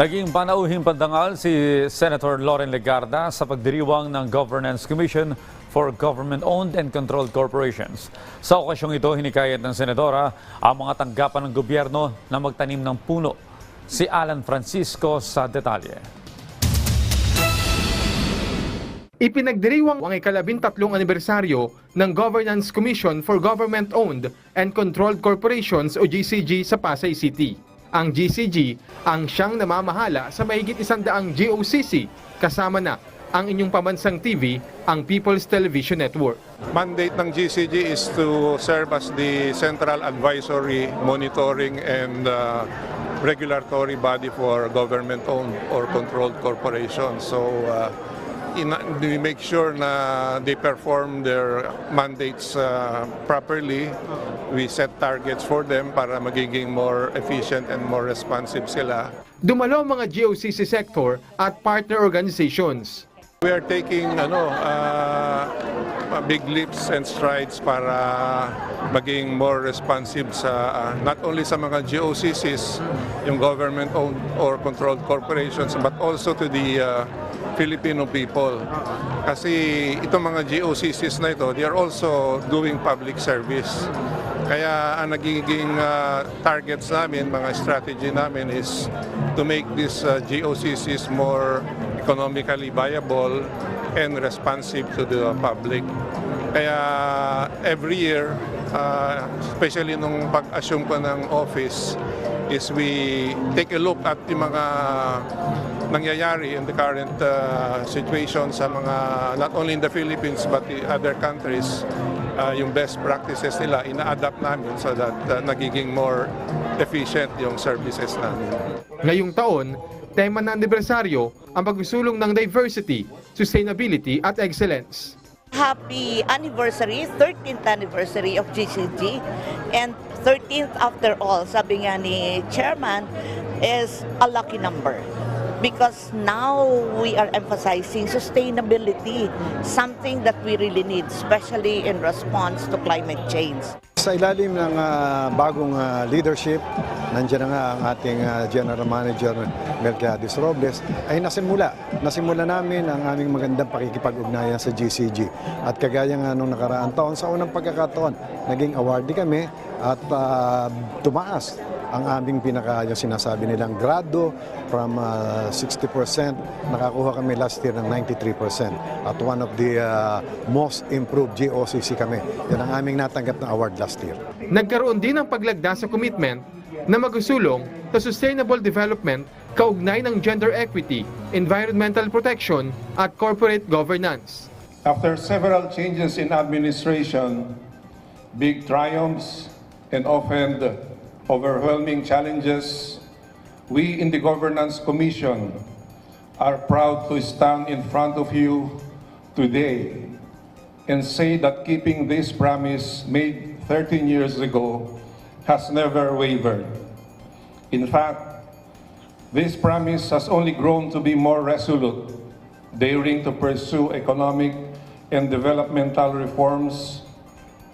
Naging panauhing pandangal si Senator Loren Legarda sa pagdiriwang ng Governance Commission for Government-Owned and Controlled Corporations. Sa okasyong ito, hinikayat ng Senadora ang mga tanggapan ng gobyerno na magtanim ng puno. Si Alan Francisco sa detalye. Ipinagdiriwang ang ikalabintatlong anibersaryo ng Governance Commission for Government-Owned and Controlled Corporations o GCG sa Pasay City. Ang GCG ang siyang namamahala sa mahigit isandaang GOCC kasama na ang inyong pamansang TV, ang People's Television Network. Mandate ng GCG is to serve as the central advisory, monitoring, and uh, regulatory body for government-owned or controlled corporations. So, uh, in, we make sure na they perform their mandates uh, properly. We set targets for them para magiging more efficient and more responsive sila. Dumalo ang mga GOCC sector at partner organizations. We are taking ano uh, big leaps and strides para maging more responsive sa uh, not only sa mga GOCCs, yung government owned or controlled corporations but also to the uh, Filipino people. Kasi itong mga GOCCs na ito, they are also doing public service. Kaya ang nagiging uh, targets namin, mga strategy namin is to make these uh, GOCCs more economically viable and responsive to the public. Kaya every year, uh, especially nung pag-assume ko ng office, is we take a look at yung mga nangyayari in the current uh, situation sa mga, not only in the Philippines but the other countries, uh, yung best practices nila, ina-adapt namin so that uh, nagiging more efficient yung services namin. Ngayong taon, tema ng anibersaryo ang pagsusulong ng diversity, sustainability at excellence. Happy anniversary, 13th anniversary of GCG. And 13th after all, sabi nga ni chairman, is a lucky number. Because now we are emphasizing sustainability, something that we really need, especially in response to climate change. Sa ilalim ng ah, bagong ah, leadership, nandiyan na nga ang ating ah, General Manager Melquiades Robles, ay nasimula. Nasimula namin ang aming magandang pakikipag-ugnayan sa GCG. At kagaya nga nung nakaraang taon, sa unang pagkakataon, naging awardee kami at ah, tumaas ang aming pinaka yung sinasabi nilang grado from ah, 60%, nakakuha kami last year ng 93%. At one of the ah, most improved GOCC kami. Yan ang aming natanggap na award last year. Nagkaroon din ng paglagda sa commitment na magsusulong sa sustainable development kaugnay ng gender equity, environmental protection at corporate governance. After several changes in administration, big triumphs, and often overwhelming challenges, we in the Governance Commission are proud to stand in front of you today and say that keeping this promise made 13 years ago has never wavered. In fact, this promise has only grown to be more resolute, daring to pursue economic and developmental reforms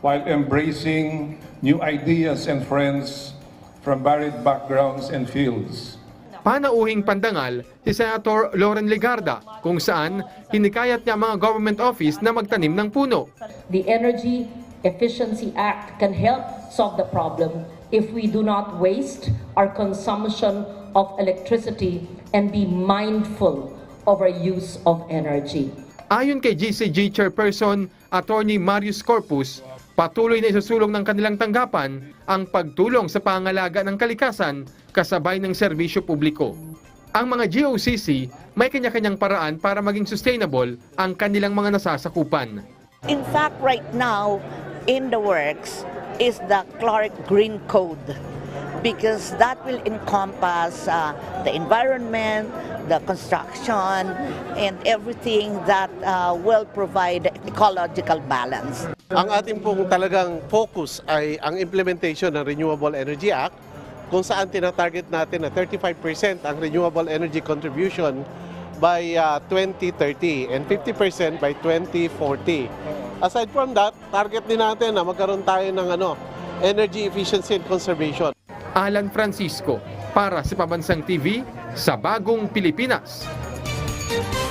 while embracing new ideas and friends from varied backgrounds and fields. Panauhing pandangal si Senator Loren Legarda kung saan hinikayat niya ang mga government office na magtanim ng puno. The Energy Efficiency Act can help solve the problem if we do not waste our consumption of electricity and be mindful of our use of energy. Ayon kay GCG Chairperson Attorney Marius Corpus, patuloy na isusulong ng kanilang tanggapan ang pagtulong sa pangalaga ng kalikasan kasabay ng serbisyo publiko. Ang mga GOCC may kanya-kanyang paraan para maging sustainable ang kanilang mga nasasakupan. In fact, right now, in the works is the Clark Green Code because that will encompass uh, the environment, the construction, and everything that uh, will provide ecological balance. Ang ating pong talagang focus ay ang implementation ng Renewable Energy Act kung saan tinatarget natin na 35% ang renewable energy contribution by uh, 2030 and 50% by 2040. Aside from that, target din natin na magkaroon tayo ng ano, energy efficiency and conservation. Alan Francisco para sa Pabansang TV sa bagong Pilipinas.